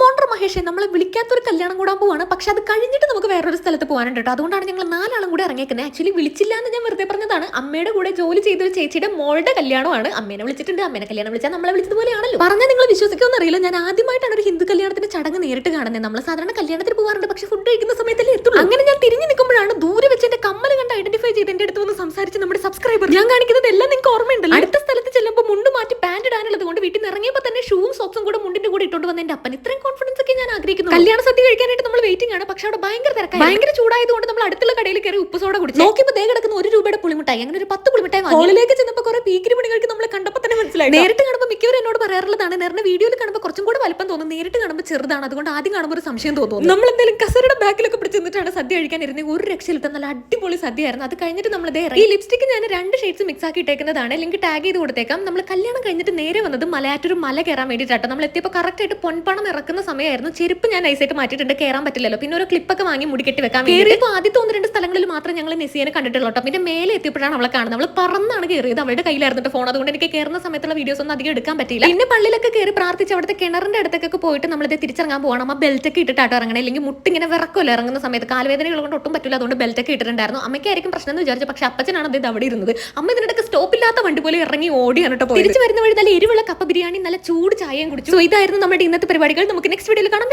Commander Mahesh നമ്മളെ വിളിക്കാത്തൊരു കല്യാണം കൂടാൻ പോവാണ്. പക്ഷെ അത് കഴിഞ്ഞിട്ട് നമുക്ക് വേറൊരു സ്ഥലത്ത് പോകാനുണ്ട് കേട്ടോ. അതുകൊണ്ടാണ് ഞങ്ങൾ നാലാളും കൂടെ ഇറങ്ങിയേക്കുന്നത്. ആക്ച്വലി വിളിച്ചില്ല എന്ന് ഞാൻ വെറുതെ പറഞ്ഞതാണ്. അമ്മയുടെ കൂടെ ജോലി ചെയ്ത ഒരു ചേച്ചിയുടെ മോളുടെ കല്യാണമാണ്. അമ്മേനെ വിളിച്ചിട്ടുണ്ട്. അമ്മേനെ കല്യാണം വിളിച്ചാൽ നമ്മളെ വിളിച്ചതുപോലെയാണല്ലോ. പറഞ്ഞാൽ നിങ്ങൾ വിശ്വസിക്കുമെന്ന് അറിയില്ല. ഞാൻ ആദ്യമായിട്ടാണ് ഒരു ഹിന്ദു കല്യാണത്തിന്റെ ചടങ്ങ് നേരിട്ട് കാണുന്നത്. നമ്മൾ സാധാരണ കല്യാണത്തിന് പോകാറുണ്ട് പക്ഷെ ഫുഡ് കഴിക്കുന്ന സമയത്തല്ലേ എത്തുള്ളൂ. അങ്ങനെ ഞാൻ തിരിഞ്ഞു നിൽക്കുമ്പോഴാണ് ദൂരെ വെച്ച് എന്റെ കമ്മൽ കണ്ട് ഐഡന്റിഫൈ ചെയ്ത് എന്റെ അടുത്ത് വന്ന് സംസാരിച്ച് നമ്മുടെ സബ്സ്ക്രൈബർ ഞാൻ കാണിക്കുന്നത് എല്ലാം നിങ്ങൾക്ക് ഓർമ്മയുണ്ടല്ലോ. അടുത്ത സ്ഥലത്ത് ഇടാനുള്ളത് കൊണ്ട് വീട്ടിൽ നിന്ന് ഇറങ്ങിയപ്പോൾ തന്നെ ഷൂവും സോക്സും കൂടെ മുണ്ടിന്റെ കൂടെ ഇട്ടോണ്ട് വന്ന എന്റെ അപ്പൻ. ഇത്രയും കോൺഫിഡൻസ് ഒക്കെ ഞാൻ ആഗ്രഹിക്കുന്നു. കല്യാണ സദ്യ കഴിക്കാനായിട്ട് നമ്മൾ വെയിറ്റിംഗ് ആണ്. പക്ഷെ അവിടെ ഭയങ്കര തിരക്കാണ് ഭയങ്കര ചൂടായതുകൊണ്ട് നമ്മൾ അടുത്തുള്ള കടയിൽ കയറി ഉപ്പ് സോഡ കുടിച്ചു. നോക്കിയപ്പോൾ ദേ കിടക്കുന്ന ഒരു രൂപയുടെ പുളിമുട്ടായി. അങ്ങനെ ഒരു പത്ത് പുളിമുട്ടായി ഹോളിലേക്ക് ചെന്നപ്പോൾ കുറെ പീക്കിരി പണികൾക്ക് നമ്മൾ കണ്ടപ്പോൾ തന്നെ മനസ്സിലായി നേരിട്ട് പറയാറുള്ളതാണ് നേരിട്ട് വീഡിയോയിൽ കാണുമ്പോൾ കുറച്ചും കൂടെ വലുപ്പം തോന്നും. നേരിട്ട് കാണുമ്പോൾ ചെറുതാണ്. അതുകൊണ്ട് ആദ്യം കാണുമ്പോൾ ഒരു സംശയം തോന്നും നമ്മൾ എന്തെങ്കിലും കസരുടെ ബാക്കിലൊക്കെ പിടിച്ച് നിന്നിട്ടാണ് സദ്യ കഴിക്കാൻ ഇരുന്നത് ഒരു രക്ഷയിലിട്ട് നല്ല അടിപൊളി സദ്യയായിരുന്നു അത് കഴിഞ്ഞിട്ട് നമ്മൾ ഇതേ ഈ ലിപ്സ്റ്റിക് ഞാൻ രണ്ട് ഷെയ്ഡ്സ് മിക്സ് ആക്കി ഇട്ടേക്കുന്നതാണ് ലിങ്ക് ടാഗ് ചെയ്ത് കൊടുത്തേക്കാം. നമ്മൾ കല്യാണം കഴിഞ്ഞിട്ട് നേരെ വന്നത് മലയാറ്റൊരു മല കയറാൻ വേണ്ടിയിട്ടാണ് നമ്മൾ എത്തിയപ്പോൾ കറക്റ്റ് ആയിട്ട് പൊൻപണം ഇറക്കുന്ന സമയമായിരുന്നു. ചെരുപ്പ് ഞാൻ നൈസായിട്ട് മാറ്റിയിട്ടുണ്ട്. കയറാൻ പറ്റില്ലല്ലോ. പിന്നെ ഒരു ക്ലിപ്പൊക്കെ വാങ്ങി മുടി കെട്ടി വെക്കാൻ ഇപ്പോൾ ആദ്യത്തെ ഒന്ന് രണ്ട് സ്ഥലങ്ങളിൽ മാത്രം ഞങ്ങൾ നെസിയനെ കണ്ടിട്ടുള്ളൂ കേട്ടോ. പിന്നെ മേലെ എത്തിയപ്പോഴാണ് അവളെ കാണുന്നത്. നമ്മൾ പറന്നാണ് കയറിയത് അവളുടെ കയ്യിലായിരുന്നു ഫോൺ അതുകൊണ്ട് എനിക്ക് കയറുന്ന സമയത്തുള്ള വീഡിയോസ് ഒന്നും അധികം എടുക്കാൻ പറ്റില്ല പിന്നെ പള്ളിയിലൊക്കെ കയറി പ്രാർത്ഥിച്ച് അവിടുത്തെ കിണറിന്റെ അടുത്തൊക്കെ പോയിട്ട് നമ്മളിത് തിരിച്ചിറങ്ങാൻ പോകണം അമ്മ ബെൽറ്റൊക്കെ ഇട്ടിട്ടാട്ടോ ഇറങ്ങണേ. അല്ലെങ്കിൽ മുട്ടിങ്ങനെ വിറക്കുമല്ലോ ഇറങ്ങുന്ന സമയത്ത്. കാൽവേദനകൾ കൊണ്ട് ഒട്ടും പറ്റില്ല അതുകൊണ്ട് ബെൽറ്റ് ഒക്കെ ഇട്ടിട്ടുണ്ടായിരുന്നു. അമ്മയ്ക്കായിരിക്കും പ്രശ്നം എന്ന് വിചാരിച്ചു. പക്ഷെ അപ്പച്ചനാണ് അത് അവിടെ ഇരുന്നത്. അമ്മ ഇതിനിടയ്ക്ക് സ്റ്റോപ്പ് ഇല്ലാത്ത വണ്ടി പോലെ ഇറങ്ങി ഓടിയാണ് കേട്ടോ തിരിച്ചു വരുന്ന വഴി നല്ല എരിവുള്ള കപ്പ ബിരിയാണി നല്ല ചൂട് ചായയും കുടിച്ചു. സോ ഇതായിരുന്നു നമ്മുടെ ഇന്നത്തെ പരിപാടികൾ. നമുക്ക് നെക്സ്റ്റ് വീഡിയോയിൽ കാണാം.